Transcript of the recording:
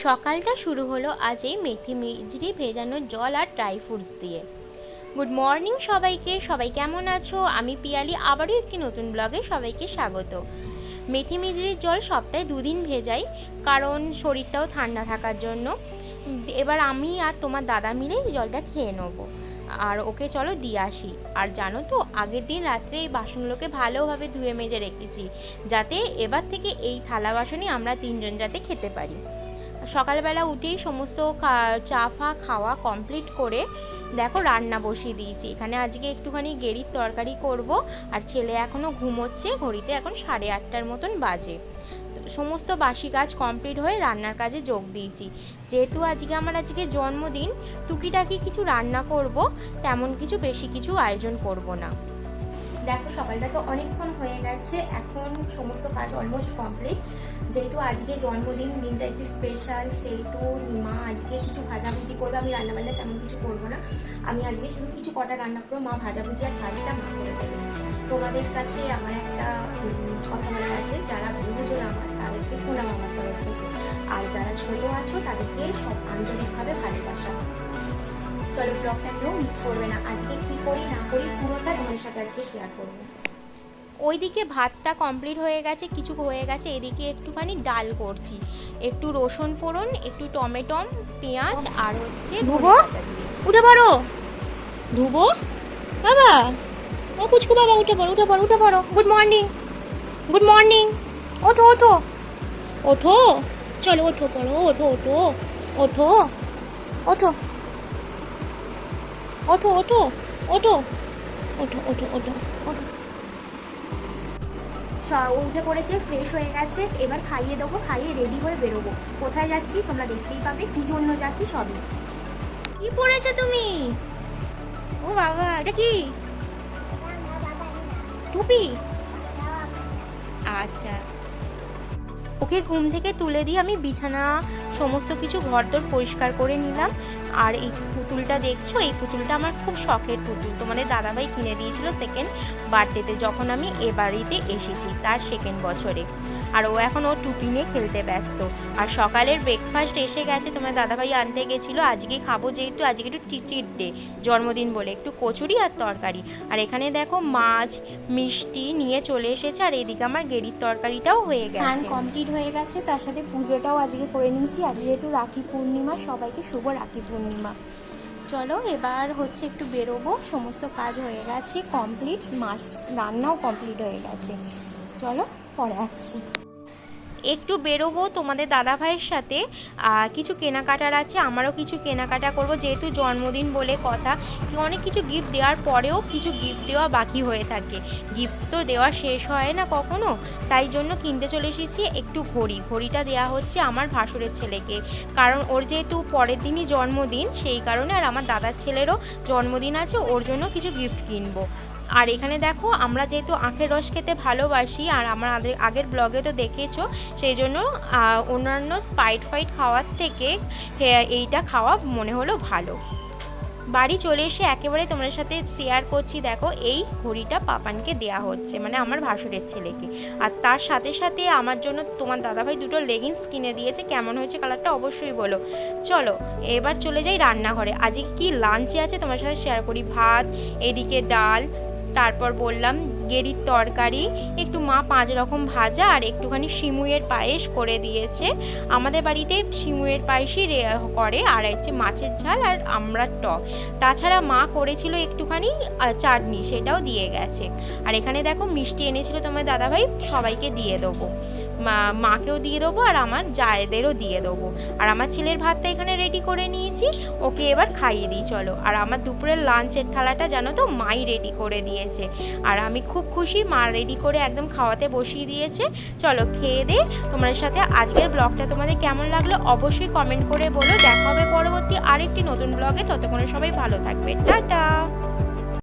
সকালটা শুরু হলো আজ এই মেথি মিজরি ভেজানো জল আর ড্রাই ফ্রুটস দিয়ে। গুড মর্নিং সবাইকে, সবাই কেমন আছো? আমি পিয়ালি, আবারও একটি নতুন ব্লগে সবাইকে স্বাগত। মেথি মিজরির জল সপ্তাহে দুদিন ভেজাই, কারণ শরীরটাও ঠান্ডা থাকার জন্য। এবার আমি আর তোমার দাদা মিলে জলটা খেয়ে নেব। আর ওকে চলো দিয়ে আসি। আর জানো তো, আগের দিন রাত্রে এই বাসনগুলোকে ভালোভাবে ধুয়ে মেজে রেখেছি, যাতে এবার থেকে এই থালা বাসনই আমরা তিনজন যাতে খেতে পারি। সকালবেলা উঠেই সমস্ত চা ফা খাওয়া কমপ্লিট করে দেখো রান্না বসিয়ে দিয়েছি। এখানে আজকে একটুখানি গেরির তরকারি করব আর ছেলে এখনও ঘুমোচ্ছে, ঘড়িতে এখন সাড়ে আটটার মতন বাজে। সমস্ত বাসি কাজ কমপ্লিট হয়ে রান্নার কাজে যোগ দিয়েছি। যেহেতু আজকে আমার আজকে জন্মদিন, টুকিটাকি কিছু রান্না করব, তেমন কিছু বেশি কিছু আয়োজন করব না। দেখো, সকালটা তো অনেকক্ষণ হয়ে গেছে, এখন সমস্ত কাজ অলমোস্ট কমপ্লিট যেহেতু আজকে জন্মদিন, দিনটা একটু স্পেশাল সেহেতু মা আজকে কিছু ভাজাভুজি করবে, আমি রান্নাবান্না তেমন কিছু করব না। আমি আজকে শুধু কিছু কটা রান্না করব, মা ভাজাভুজি আর ভাজটা মা করে দেবে। তোমাদের কাছে আমার একটা কথা বলার আছে, যারা গুরুজন আমার, তাদেরকে প্রণাম আমার তরফ থেকে। আর যারা ছোট আছো, তাদেরকে সব আন্তরিকভাবে ভালোবাসা। চলো ব্লগটা কেউ মিস করবে না। আজকে কি করি না করি পুরোটা তোমাদের সাথে আজকে শেয়ার করব। ওইদিকে ভাতটা কমপ্লিট হয়ে গেছে কিছু হয়ে গেছে এদিকে একটুখানি ডাল করছি। একটু রসুন ফোড়ন একটু টমেটম পেঁয়াজ আর হচ্ছে ধুবো? উঠে পড়ো। ধুবো? বাবা! ও কুচকু বাবা উঠে পড়ো উঠে পড়ো উঠে পড়ো। গুড মর্নিং গুড মর্নিং ওঠো ওঠো। ওঠো? চলো ওঠো পড়ো ওঠো ওঠো। ওঠো ওঠো। ওঠো ওঠো ওঠো ওঠো ওঠো ওঠো ওঠো উঠে পড়েছে ফ্রেশ হয়ে গেছে। এবার খাইয়ে দেবো খাইয়ে রেডি হয়ে বেরোবো। কোথায় যাচ্ছি তোমরা দেখতেই পাবে কি জন্য যাচ্ছি সবই। কি পড়েছো তুমি? ও বাবা এটা কি? টুপি? আচ্ছা। ওকে ঘুম থেকে তুলে দিয়ে আমি বিছানা সমস্ত কিছু ঘরদোর পরিষ্কার করে নিলাম। আর এই পুতুলটা দেখছ? এই পুতুলটা আমার খুব শখের পুতুল। তোমাদের দাদাভাই কিনে দিয়েছিল সেকেন্ড বার্থডেতে যখন আমি এ বাড়িতে এসেছি, তার সেকেন্ড বছরে। আর ও এখন ও টুপি নিয়ে খেলতে ব্যস্ত। আর সকালের ব্রেকফাস্ট এসে গেছে তোমার দাদাভাই আনতে গেছিল আজকে খাব যেহেতু আজকে একটু টিচির ডে জন্মদিন বলে একটু কচুরি আর তরকারি। আর এখানে দেখো মাছ মিষ্টি নিয়ে চলে এসেছে আর এদিকে আমার গেরির তরকারিটাও হয়ে গেছে। কমপ্লিট হয়ে গেছে তার সাথে পুজোটাও আজকে করে নিয়েছি আর যেহেতু রাখি পূর্ণিমা সবাইকে শুভ রাখি পূর্ণিমা। চলো এবার হচ্ছে একটু বেরোবো সমস্ত কাজ হয়ে গেছে কমপ্লিট মাস রান্নাও কমপ্লিট হয়ে গেছে। চলো পরে আসছি। একটু বেরোবো তোমাদের দাদা ভাইয়ের সাথে কিছু কেনাকাটার আছে, আমারও কিছু কেনাকাটা করব। যেহেতু জন্মদিন বলে কথা অনেক কিছু গিফট দেওয়ার পরেও কিছু গিফট দেওয়া বাকি হয়ে থাকে। গিফট তো দেওয়া শেষ হয় না কখনো, তাই জন্য কিনতে চলে এসেছি একটু ঘড়ি। ঘড়িটা দেওয়া হচ্ছে আমার ভাসুরের ছেলেকে। কারণ ওর যেহেতু পরের দিনই জন্মদিন, সেই কারণে আর আমার দাদার ছেলেরও জন্মদিন আছে, ওর জন্য কিছু গিফট কিনবো। আর এখানে দেখো, আমরা যেহেতু আখের রস খেতে ভালোবাসি, আর আমার আগে- আগের ব্লগে তো দেখেছ, সেই জন্য অন্যান্য স্পাইট ফাইট খাওয়ার থেকে এইটা খাওয়া মনে হলো ভালো। বাড়ি চলে এসে একেবারে তোমাদের সাথে শেয়ার করছি, দেখো, এই ঘড়িটা পাপানকে দেয়া হচ্ছে মানে আমার ভাসুরের ছেলেকে। আর তার সাথে সাথে আমার জন্য তোমার দাদাভাই দুটো লেগিংস কিনে দিয়েছে, কেমন হয়েছে কালারটা অবশ্যই বলো। চলো, এবার চলে যাই রান্নাঘরে। আজকে কি লাঞ্চে আছে তোমার সাথে শেয়ার করি? ভাত, এদিকে ডাল তারপর বললাম গেরির তরকারি, একটু মা পাঁচ রকম ভাজা আর একটুখানি শিমুয়ের পায়েস করে দিয়েছে। আমাদের বাড়িতে শিমুয়ের পায়েসই করে আর হচ্ছে মাছের ঝাল আর আমড়ার টক। তাছাড়া মা করেছিল একটুখানি চাটনি, সেটাও দিয়ে গেছে। আর এখানে দেখো মিষ্টি এনেছিল তোমার দাদাভাই, সবাইকে দিয়ে দেবো। মাকেও দিয়ে দেবো আর আমার জায়েদেরও দিয়ে দেবো। আর আমার ছেলের ভাতটা এখানে রেডি করে নিয়েছি, ওকে এবার খাইয়ে দিই, চলো। আর আমার দুপুরের লাঞ্চের থালাটা জানো তো, মাই রেডি করে দিয়েছে। আর আমি খুব খুশি, মা রেডি করে একদম খাওয়াতে বসিয়ে দিয়েছে। চলো খেয়ে দে তোমাদের সাথে আজকের ব্লগটা তোমাদের কেমন লাগল অবশ্যই কমেন্ট করে বলো। দেখা হবে পরবর্তী আরেকটি নতুন ব্লগে ততক্ষণে সবাই ভালো থাকবে। টাটা!